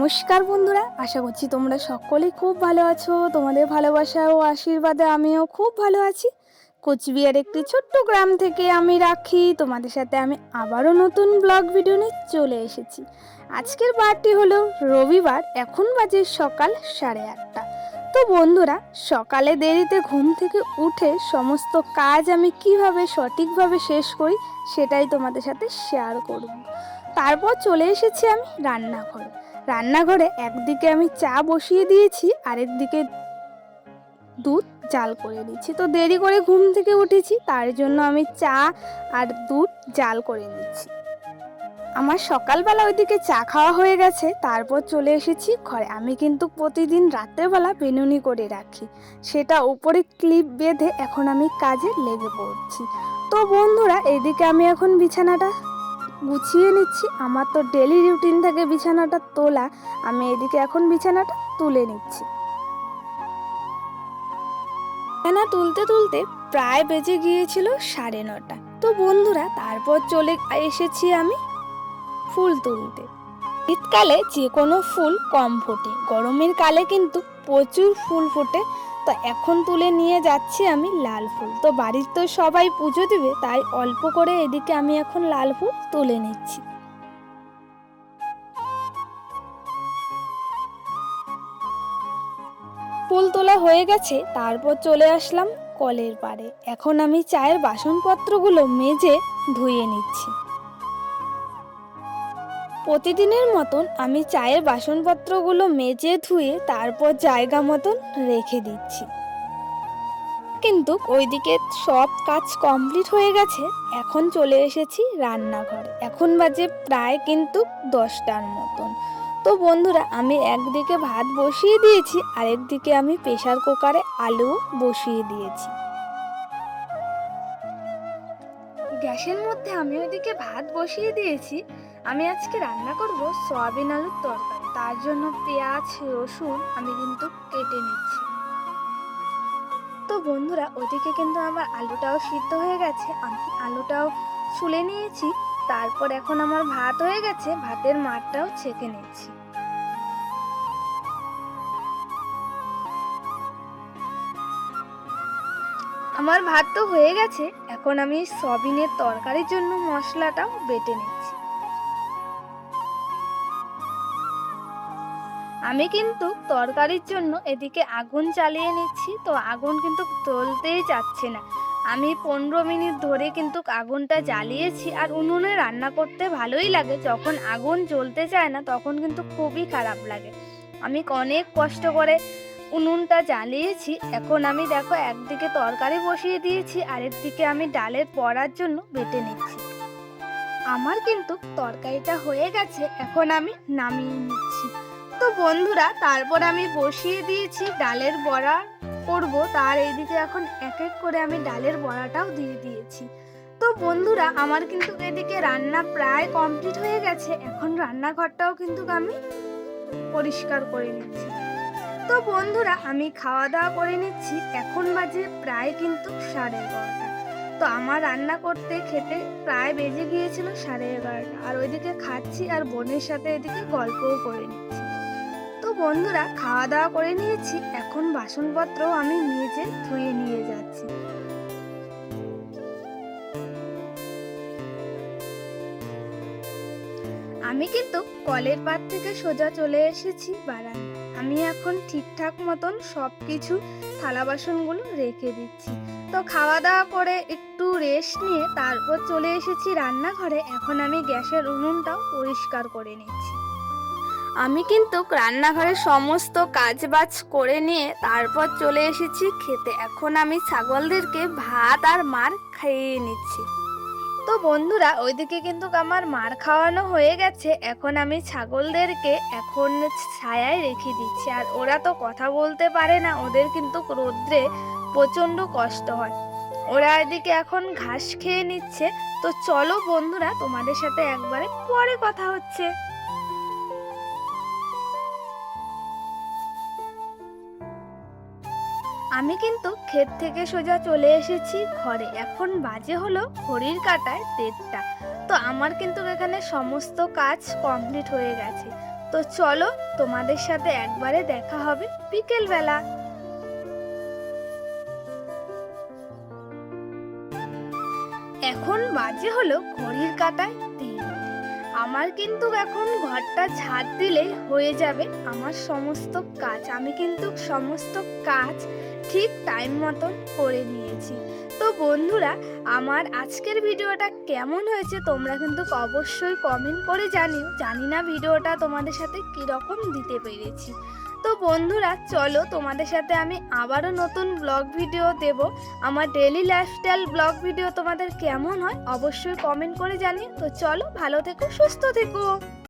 নমস্কার বন্ধুরা, আশা করছি তোমরা সকলেই খুব ভালো আছো। তোমাদের ভালোবাসা ও আশীর্বাদে আমিও খুব ভালো আছি। কোচবিহার একটি ছোট্ট গ্রাম থেকে আমি রাখি। তোমাদের সাথে আমি আবারও নতুন ব্লগ ভিডিও নিয়ে চলে এসেছি। আজকের বারটি হলো রবিবার, এখন বাজে সকাল সাড়ে আটটা। তো বন্ধুরা, সকালে দেরিতে ঘুম থেকে উঠে সমস্ত কাজ আমি কীভাবে সঠিকভাবে শেষ করি, সেটাই তোমাদের সাথে শেয়ার করব। তারপর চলে এসেছি আমি রান্নাঘরে। রান্নাঘরে একদিকে আমি চা বসিয়ে দিয়েছি আরেকদিকে দুধ জাল করে দিচ্ছি তো দেরি করে ঘুম থেকে উঠেছি, তার জন্য আমি চা আর দুধ জাল করে নিচ্ছি। আমার সকালবেলা ওইদিকে চা খাওয়া হয়ে গেছে, তারপর চলে এসেছি ঘরে। আমি কিন্তু প্রতিদিন রাত্রেবেলা বেনুনি করে রাখি। সেটা উপরে ক্লিপ বেঁধে এখন আমি কাজে লেগে পড়ছি। তো বন্ধুরা, এদিকে আমি এখন বিছানাটা গুছিয়ে নিচ্ছি। আমার তো ডেলি রুটিন থেকে বিছানাটা তোলা। আমি এদিকে এখন বিছানাটা তুলে নিচ্ছি। বিছানা তুলতে তুলতে প্রায় বেজে গিয়েছিল সাড়ে নটা। তো বন্ধুরা, তারপর চলে এসেছি আমি ফুল তুলতে। শীতকালে যে কোনো ফুল কম ফোটে। গরমের কালে কিন্তু প্রচুর ফুল ফোটে। তো এখন তুলে নিয়ে যাচ্ছি আমি লাল ফুল। তো বাড়ির তো সবাই পুজো দিবে, তাই অল্প করে এদিকে আমি এখন লাল ফুল তুলে নিচ্ছি। ফুল তোলা হয়ে গেছে, তারপর চলে আসলাম কলের পাড়ে। এখন আমি চায়ের বাসনপত্রগুলো মেজে ধুয়ে নিচ্ছি। প্রতিদিনের মতন আমি চায়ের বাসনপত্রগুলো মেজে ধুয়ে তারপর জায়গা মতন রেখে দিচ্ছি। কিন্তু ওইদিকে সব কাজ কমপ্লিট হয়ে গেছে, এখন চলে এসেছি রান্নাঘরে। এখন বাজে প্রায় কিন্তু দশটার মতন। তো বন্ধুরা, আমি একদিকে ভাত বসিয়ে দিয়েছি, আরেকদিকে আমি প্রেশার কুকারে আলু বসিয়ে দিয়েছি। গ্যাসের মধ্যে আমি ওইদিকে ভাত বসিয়ে দিয়েছি আমি আজকে রান্না করব সয়াবিন আলুর তরকারি। তার জন্য পেঁয়াজ, রসুন আমি কিন্তু কেটে নিচ্ছি। তো বন্ধুরা, ওদিকে কিন্তু আমার আলুটাও সিদ্ধ হয়ে গেছে। আমি আলুটাও ছুলে নিয়েছি। তারপর এখন আমার ভাত হয়ে গেছে। ভাতের মাঠটাও ছেঁকে নিচ্ছি। আমার ভাত তো হয়ে গেছে। এখন আমি সবিনের তরকারির জন্য মশলাটাও বেটে নিচ্ছি। আমি কিন্তু তরকারির জন্য এদিকে আগুন চালিয়ে নিচ্ছি, তো আগুন কিন্তু জ্বলতেই যাচ্ছে না। আমি পনেরো মিনিট ধরে কিন্তু আগুনটা জ্বালিয়েছি আর উনুনে রান্না করতে ভালোই লাগে। যখন আগুন জ্বলতে চায় না, তখন কিন্তু খুবই খারাপ লাগে। আমি অনেক কষ্ট করে উনুনটা জ্বালিয়েছি। এখন আমি দেখো একদিকে তরকারি বসিয়ে দিয়েছি আর আরেকদিকে আমি ডালের পড়ার জন্য বেটে নিচ্ছি। আমার কিন্তু তরকারিটা হয়ে গেছে, এখন আমি নামিয়ে নিচ্ছি। তো বন্ধুরা, তারপর আমি বসিয়ে দিয়েছি ডালের বড়া করব। তার এইদিকে এখন এক এক করে আমি ডালের বড়াটাও দিয়ে দিয়েছি। তো বন্ধুরা, আমার কিন্তু এদিকে রান্না প্রায় কমপ্লিট হয়ে গেছে। এখন রান্নাঘরটাও কিন্তু আমি পরিষ্কার করে নিচ্ছি। তো বন্ধুরা, আমি খাওয়া দাওয়া করে নিচ্ছি। এখন বাজে প্রায় কিন্তু সাড়ে এগারোটা। তো আমার রান্না করতে খেতে প্রায় বেজে গিয়েছিল সাড়ে এগারোটা। আর ওইদিকে খাচ্ছি আর বোনের সাথে এদিকে গল্পও করে নিচ্ছি। বন্ধুরা খাওয়া দাওয়া করে নিয়েছি। এখন বাসনপত্র আমি মেজে ধুয়ে নিয়ে যাচ্ছি। আমি কিন্তু কলের পাত থেকে সোজা চলে এসেছি বারান্দা আমি এখন ঠিকঠাক মতন সব কিছু থালা বাসনগুলো রেখে দিচ্ছি। তো খাওয়া দাওয়া করে একটু রেস্ট নিয়ে তারপর চলে এসেছি রান্নাঘরে। এখন আমি গ্যাসের উনুনটাও পরিষ্কার করে নিচ্ছি। আমি কিন্তু রান্নাঘরের সমস্ত কাজবাজ করে নিয়ে তারপর চলে এসেছি খেতে। এখন আমি ছাগলদেরকে ভাত আর মার খাইয়ে নিচ্ছি। তো বন্ধুরা, ওইদিকে কিন্তু আমার মার খাওয়ানো হয়ে গেছে। এখন আমি ছাগলদেরকে এখন ছায়ায় রেখে দিচ্ছি। আর ওরা তো কথা বলতে পারে না, ওদের কিন্তু রোদ্রে প্রচণ্ড কষ্ট হয়। ওরা এদিকে এখন ঘাস খেয়ে নিচ্ছে। তো চলো বন্ধুরা, তোমাদের সাথে একবারে পরে কথা হচ্ছে। আমি কিন্তু ক্ষেত থেকে সোজা চলে এসেছি ঘরে। এখন বাজে হলো ঘড়ির কাটায় দেড়টা। তো আমার কিন্তু এখানে সমস্ত কাজ কমপ্লিট হয়ে গেছে। তো চলো তোমাদের সাথে একবারে দেখা হবে বিকেলবেলা। এখন বাজে হলো ঘড়ির কাটায় আমার কিন্তু এখন ঘরটা ঝাড় দিলে হয়ে যাবে আমার সমস্ত কাজ। আমি কিন্তু সমস্ত কাজ ঠিক টাইম মতন করে নিয়েছি। তো বন্ধুরা, আমার আজকের ভিডিওটা কেমন হয়েছে তোমরা কিন্তু অবশ্যই কমেন্ট করে জানিও। জানি না ভিডিওটা তোমাদের সাথে কীরকম দিতে পেরেছি। তো বন্ধুরা, চলো তোমাদের সাথে আমি আবারও নতুন ব্লগ ভিডিও দেব। আমার ডেলি লাইফস্টাইল ব্লগ ভিডিও তোমাদের কেমন হয় অবশ্যই কমেন্ট করে জানিও। তো চলো ভালো থেকো, সুস্থ থেকো।